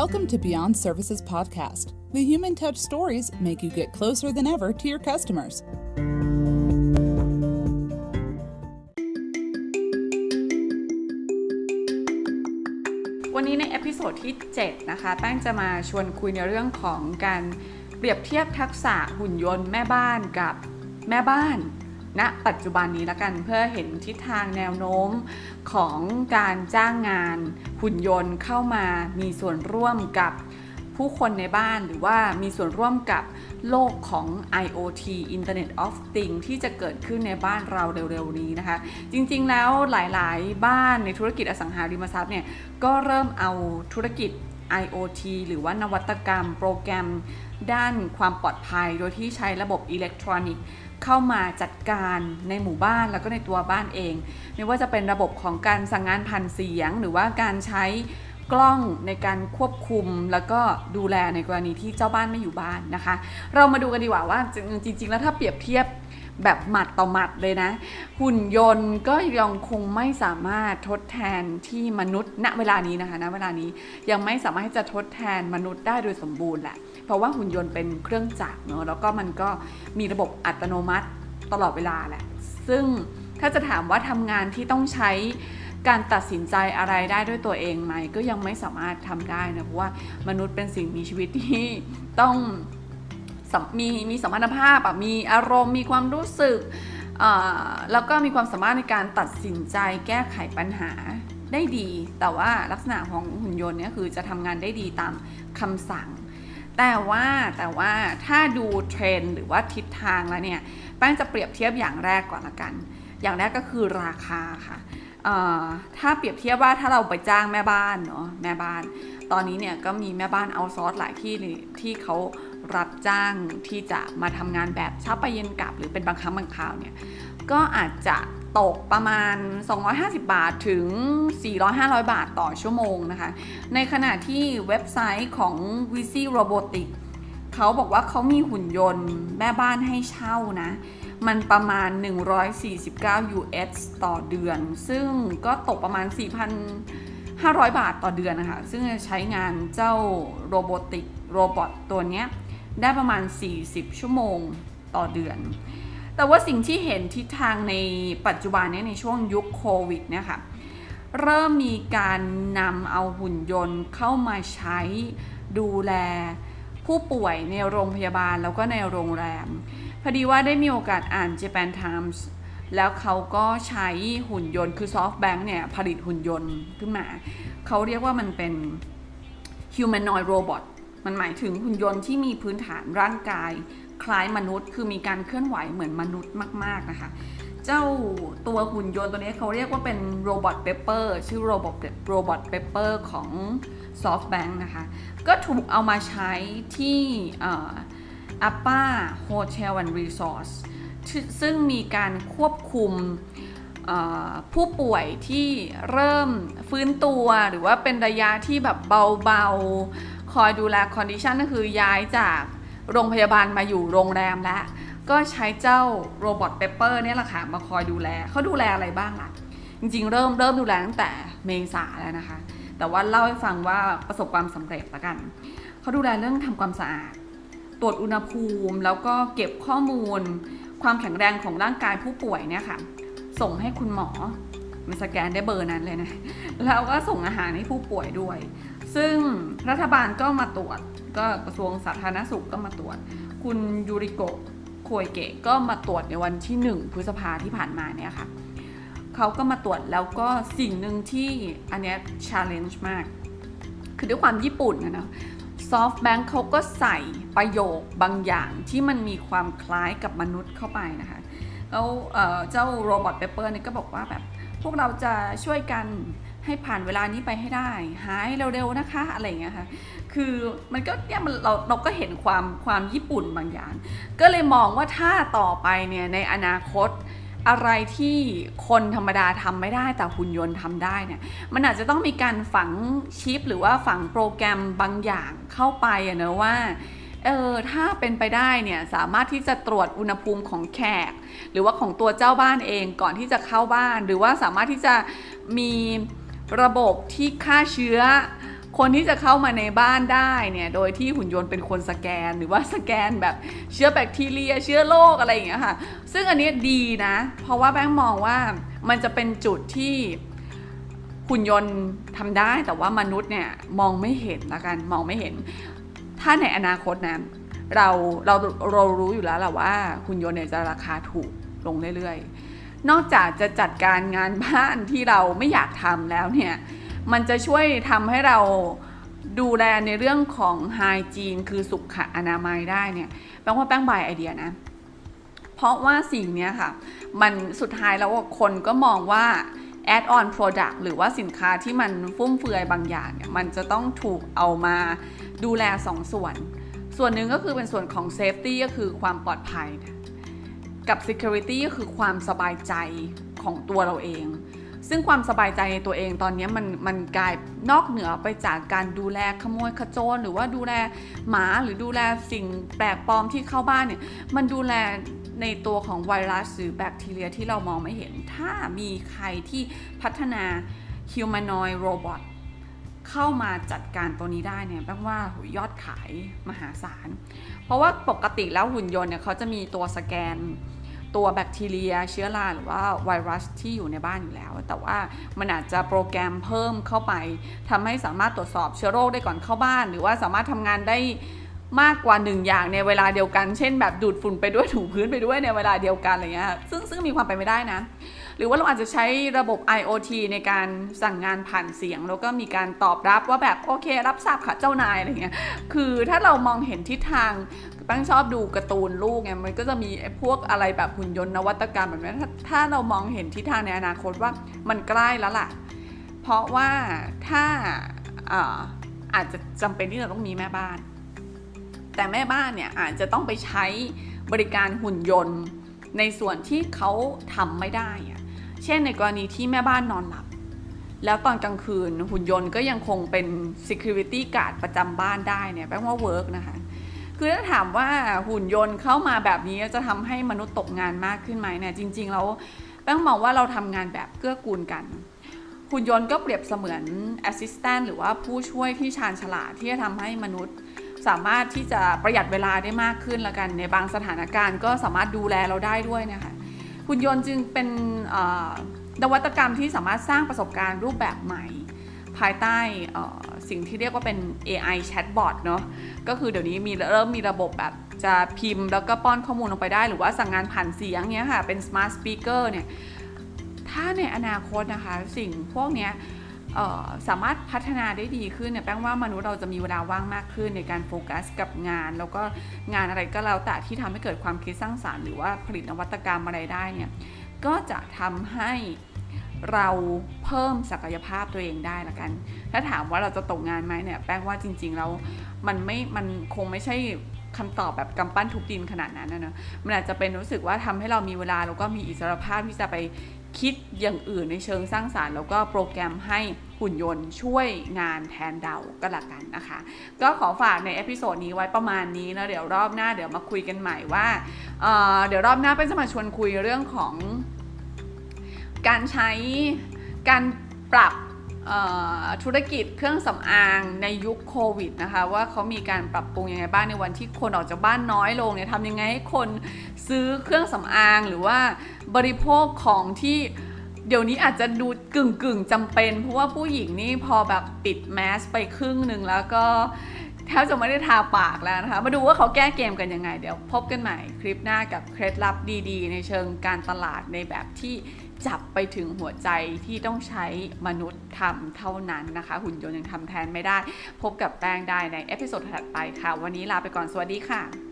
Welcome to Beyond Services Podcast. The human touch stories make you get closer than ever to your customers. วันนี้ในเอพิโซดที่ 7 นะคะ แป้งจะมาชวนคุยในเรื่องของการเปรียบเทียบทักษะหุ่นยนต์แม่บ้านกับแม่บ้าน ณปัจจุบันนี้แล้วกันเพื่อเห็นทิศทางแนวโน้มของการจ้างงานหุ่นยนต์เข้ามามีส่วนร่วมกับผู้คนในบ้านหรือว่ามีส่วนร่วมกับโลกของ IoT Internet of Things ที่จะเกิดขึ้นในบ้านเราเร็วๆนี้นะคะ จริงๆแล้วหลายๆ บ้านในธุรกิจอสังหาริมทรัพย์เนี่ยก็เริ่มเอาธุรกิจ IoT หรือว่านวัตกรรม โปรแกรม ด้านความปลอดภัย โดยที่ใช้ระบบอิเล็กทรอนิกส์เข้ามาจัดการในหมู่บ้านแล้วก็ในตัวบ้านเอง ไม่ว่าจะเป็นระบบของการสั่งงานผ่านเสียง หรือว่าการใช้กล้องในการควบคุมแล้วก็ดูแลในกรณีที่เจ้าบ้านไม่อยู่บ้านนะคะ เรามาดูกันดีกว่าว่าจริงๆแล้วถ้าเปรียบเทียบ แบบหมัดต่อหมัดเลยนะ หุ่นยนต์ก็ยังคงไม่สามารถทดแทนที่มนุษย์ณเวลานี้นะคะณเวลานี้ยังไม่สามารถที่จะทดแทนมนุษย์ได้โดยสมบูรณ์แหละ เพราะว่าหุ่นยนต์เป็นเครื่องจักรเนอะแล้วก็มันก็มีระบบอัตโนมัติตลอดเวลาแหละ ซึ่งถ้าจะถามว่าทำงานที่ต้องใช้การตัดสินใจอะไรได้ด้วยตัวเองไหม ก็ยังไม่สามารถทำได้นะเพราะว่ามนุษย์เป็นสิ่งมีชีวิตที่ต้อง มีมีสัมพันธภาพอะมีอารมณ์มีความรู้สึกแล้วก็มีความสามารถในการตัดสินใจแก้ไขปัญหาได้ดี แต่ว่าลักษณะของหุ่นยนต์เนี่ยคือจะทำงานได้ดีตามคำสั่ง แต่ว่าแต่ว่าถ้าดูเทรนหรือว่าทิศทางแล้วเนี่ยแป้งจะเปรียบเทียบอย่างแรกก่อนละกัน อย่างแรกก็คือราคาค่ะถ้าเปรียบเทียบว่าถ้าเราไปจ้างแม่บ้านเนาะแม่บ้าน ตอนนี้เนี่ยก็มีแม่บ้านเอาซอสหลายที่ที่เขา รับจ้างที่จะมาทำงานแบบเช้าไปเย็นกลับ หรือเป็นบางครั้งบางคราวเนี่ยก็อาจจะตกประมาณ 250 บาทถึง 400-500 บาทต่อชั่วโมงนะคะ ในขณะที่เว็บไซต์ของ v i s y Robotics เขาบอกว่าเขามีหุ่นยนต์แม่บ้านให้เช่านะ มันประมาณ 149 US ต่อเดือน ซึ่งก็ตกประมาณ 4,500 บาทต่อเดือนนะคะ ซึ่งใช้งานเจ้าโรบอติกโรบอทตัวเนี้ย ได้ประมาณ 40 ชั่วโมงต่อเดือน แต่ว่าสิ่งที่เห็นทิศทางในปัจจุบันนี้ในช่วงยุคโควิดเนี่ยค่ะ เริ่มมีการนำเอาหุ่นยนต์เข้ามาใช้ดูแลผู้ป่วยในโรงพยาบาลแล้วก็ในโรงแรม พอดีว่าได้มีโอกาสอ่าน Japan Times แล้วเขาก็ใช้หุ่นยนต์คือ SoftBank เนี่ยผลิตหุ่นยนต์ขึ้นมา เขาเรียกว่ามันเป็น humanoid robot มันหมายถึงหุ่นยนต์ที่มีพื้นฐานร่างกาย คล้ายมนุษย์ คือมีการเคลื่อนไหวเหมือนมนุษย์มาก ๆ นะคะ เจ้าตัวหุ่นยนต์ตัวนี้เขาเรียกว่าเป็นโรบอทเปเปอร์ชื่อโรบอทโรบอทเปเปอร์ของ SoftBank นะคะ ก็ถูกเอามาใช้ที่ APA Hotel and Resort ซึ่งมีการควบคุมผู้ป่วยที่เริ่มฟื้นตัวหรือว่าเป็นระยะที่แบบเบาๆ คอยดูแลคอนดิชันก็คือย้ายจากโรงพยาบาลมาอยู่โรงแรมแล้ว ก็ใช้เจ้าโรบอทเปเปอร์นี่แหละค่ะมาคอยดูแลเขาดูแลอะไรบ้างล่ะ จริงๆ เริ่มเริ่มดูแลตั้งแต่เมษาแล้วนะคะ แต่ว่าเล่าให้ฟังว่าประสบความสำเร็จละกัน เขาดูแลเรื่องทำความสะอาด ตรวจอุณหภูมิ แล้วก็เก็บข้อมูล ความแข็งแรงของร่างกายผู้ป่วยเนี่ยค่ะ ส่งให้คุณหมอมันสแกนได้เบอร์นั้นเลยนะ แล้วก็ส่งอาหารให้ผู้ป่วยด้วย ซึ่งรัฐบาลก็มาตรวจ ก็กระทรวงสาธารณสุขก็มาตรวจ คุณยูริโกะโคยเกะก็มาตรวจในวันที่ 1 พฤษภาที่ผ่านมาเนี่ยค่ะเขาก็มาตรวจแล้วก็สิ่งหนึ่งที่อันเนี้ย challenge มาก คือด้วยความญี่ปุ่นนะเนาะซอฟต์แบงค์เขาก็ใส่ประโยคบางอย่างที่มันมีความคล้ายกับมนุษย์เข้าไปนะคะแล้วเจ้าโรบอทเปเปอร์นี่ก็บอกว่าแบบพวกเราจะช่วยกัน ให้ผ่านเวลานี้ไปให้ได้ หายเร็วๆนะคะอะไรอย่างเงี้ยค่ะคือมันก็เนี่ยมันเราเราก็เห็นความความญี่ปุ่นบางอย่าง ก็เลยมองว่าถ้าต่อไปเนี่ยในอนาคตอะไรที่คนธรรมดาทำไม่ได้แต่หุ่นยนต์ทำได้เนี่ยมันอาจจะต้องมีการฝังชิป หรือว่าฝังโปรแกรมบางอย่างเข้าไปอะเนะว่าเออถ้าเป็นไปได้เนี่ยสามารถที่จะตรวจอุณหภูมิของแขก หรือว่าของตัวเจ้าบ้านเองก่อนที่จะเข้าบ้าน หรือว่าสามารถที่จะมี ระบบที่ฆ่าเชื้อ คนที่จะเข้ามาในบ้านได้เนี่ย โดยที่หุ่นยนต์เป็นคนสแกนหรือว่าสแกนแบบเชื้อแบคทีเรีย เชื้อโรคอะไรอย่างเงี้ยค่ะ ซึ่งอันนี้ดีนะ เพราะว่าแบงค์มองว่ามันจะเป็นจุดที่หุ่นยนต์ทำได้แต่ว่ามนุษย์เนี่ยมองไม่เห็นละกันมองไม่เห็น ถ้าในอนาคตนะเราเราเรารู้อยู่แล้วแหละว่าหุ่นยนต์เนี่ยจะราคาถูกลงเรื่อยๆ นอกจากจะจัดการงานบ้านที่เราไม่อยากทำแล้วเนี่ย มันจะช่วยทำให้เราดูแลในเรื่องของไฮจีนคือสุขอนามัยได้เนี่ยแปลว่าแป้งบายไอเดียนะ เพราะว่าสิ่งนี้ค่ะ มันสุดท้ายแล้วคนก็มองว่า add on product หรือว่าสินค้าที่มันฟุ่มเฟือยบางอย่างเนี่ยมันจะต้องถูกเอามาดูแลสองส่วน ส่วนหนึ่งก็คือเป็นส่วนของ safety ก็คือความปลอดภัย กับ security ก็คือความสบายใจของตัวเราเอง ซึ่งความสบายใจในตัวเองตอนนี้มันมันกลายนอกเหนือไปจากการดูแลขโมยขโจรหรือว่าดูแลหมาหรือดูแลสิ่งแปลกปลอมที่เข้าบ้านเนี่ยมันดูแลในตัวของไวรัสหรือแบคทีเรียที่เรามองไม่เห็น ถ้ามีใครที่พัฒนา humanoid robot เข้ามาจัดการตัวนี้ได้เนี่ยแปลว่ายอดขายมหาศาล เพราะว่าปกติแล้วหุ่นยนต์เนี่ยเขาจะมีตัวสแกน ตัวแบคทีเรีย เชื้อราหรือว่าไวรัสที่อยู่ในบ้านอยู่แล้ว แต่ว่ามันอาจจะโปรแกรมเพิ่มเข้าไปทำให้สามารถตรวจสอบเชื้อโรคได้ก่อนเข้าบ้าน หรือว่าสามารถทำงานได้มากกว่าหนึ่งอย่างในเวลาเดียวกัน เช่น แบบดูดฝุ่นไปด้วยถูพื้นไปด้วยในเวลาเดียวกันอะไรเงี้ยซึ่งซึ่งมีความเป็นไปได้นะ หรือว่าเราอาจจะใช้ระบบ IoT ในการสั่งงานผ่านเสียง แล้วก็มีการตอบรับว่าแบบโอเค รับทราบค่ะเจ้านายอะไรเงี้ยคือถ้าเรามองเห็นทิศทางแป้งชอบดูการ์ตูนลูกไงมันก็จะมีพวกอะไรแบบหุ่นยนต์นวัตกรรมแบบนี้ถ้าถ้าเรามองเห็นทิศทางในอนาคตว่ามันใกล้แล้วล่ะ เพราะว่าถ้าอาอาจจะจำเป็นที่เราต้องมีแม่บ้าน แต่แม่บ้านเนี่ยอาจจะต้องไปใช้บริการหุ่นยนต์ในส่วนที่เขาทำไม่ได้อะ เช่นในกรณีที่แม่บ้านนอนหลับ แล้วตอนกลางคืนหุ่นยนต์ก็ยังคงเป็น security guard ประจำบ้านได้เนี่ยแปลว่าเวิร์กนะคะคือถ้าถามว่าหุ่นยนต์เข้ามาแบบนี้จะทำให้มนุษย์ตกงานมากขึ้นไหมเนี่ยจริงๆแล้วแป้งมองว่าเราทำงานแบบเกื้อกูลกันหุ่นยนต์ก็เปรียบเสมือน assistant หรือว่าผู้ช่วยที่ชาญฉลาดที่จะทำให้มนุษย์ สามารถที่จะประหยัดเวลาได้มากขึ้นละกัน ในบางสถานการณ์ก็สามารถดูแลเราได้ด้วยนะคะ หุ่นยนต์จึงเป็นนวัตกรรมที่สามารถสร้างประสบการณ์รูปแบบใหม่ ภายใต้สิ่งที่เรียกว่าเป็น AI chatbot เนาะก็คือเดี๋ยวนี้มีเริ่มมีระบบแบบจะพิมพ์แล้วก็ป้อนข้อมูลลงไปได้ หรือว่าสั่งงานผ่านเสียงเนี้ยค่ะ เป็น smart speaker เนี่ย ถ้าในอนาคตนะคะ สิ่งพวกเนี้ย สามารถพัฒนาได้ดีขึ้นเนี่ยแป้งว่ามนุษย์เราจะมีเวลาว่างมากขึ้นในการโฟกัสกับงาน แล้วก็งานอะไรก็แล้วแต่ที่ทำให้เกิดความคิดสร้างสารรค์หรือว่าผลิตนวัตกรรมอะไรได้เนี่ยก็จะทำให้เราเพิ่มศักยภาพตัวเองได้ละกัน ถ้าถามว่าเราจะตกงานไหมเนี่ยแป้งว่าจริงๆแล้วมันไม่มันคงไม่ใช่คำตอบแบบกำปั้นทุบดินขนาดนั้นนะเนอะมันอาจจะเป็นรู้สึกว่าทำให้เรามีเวลาแล้วก็มีอิสรภาพที่จะไปคิดอย่างอื่นในเชิงสร้างสารรค์ แล้วก็โปรแกรมให้ หุ่นยนต์ช่วยงานแทนเราก็ล้วกันนะคะ ก็ขอฝากในเอพิโซดนี้ไว้ประมาณนี้นะเดี๋ยวรอบหน้าเดี๋ยวมาคุยกันใหม่ว่าเเดี๋ยวรอบหน้าเป็นจะมาชวนคุยเรื่องของการใช้การปรับธุรกิจเครื่องสำอางในยุคโควิดนะคะว่าเขามีการปรับปรุงยังไงบ้างในวันที่คนออกจากบ้านน้อยลงเนี่ยทำยังไงให้คนซื้อเครื่องสำอางหรือว่าบริโภคของที่ เดี๋ยวนี้อาจจะดูกึ่งกึ่งจำเป็น เพราะว่าผู้หญิงนี่พอแบบปิดแมสไปครึ่งหนึ่งแล้วก็แทบจะไม่ได้ทาปากแล้วนะคะ มาดูว่าเขาแก้เกมกันยังไง เดี๋ยวพบกันใหม่คลิปหน้ากับเคล็ดลับดีๆ ในเชิงการตลาดในแบบที่จับไปถึงหัวใจที่ต้องใช้มนุษย์ทำเท่านั้นนะคะ หุ่นยนต์ยังทำแทนไม่ได้ พบกับแป้งได้ในเอพิโซดถัดไปค่ะ วันนี้ลาไปก่อนสวัสดีค่ะ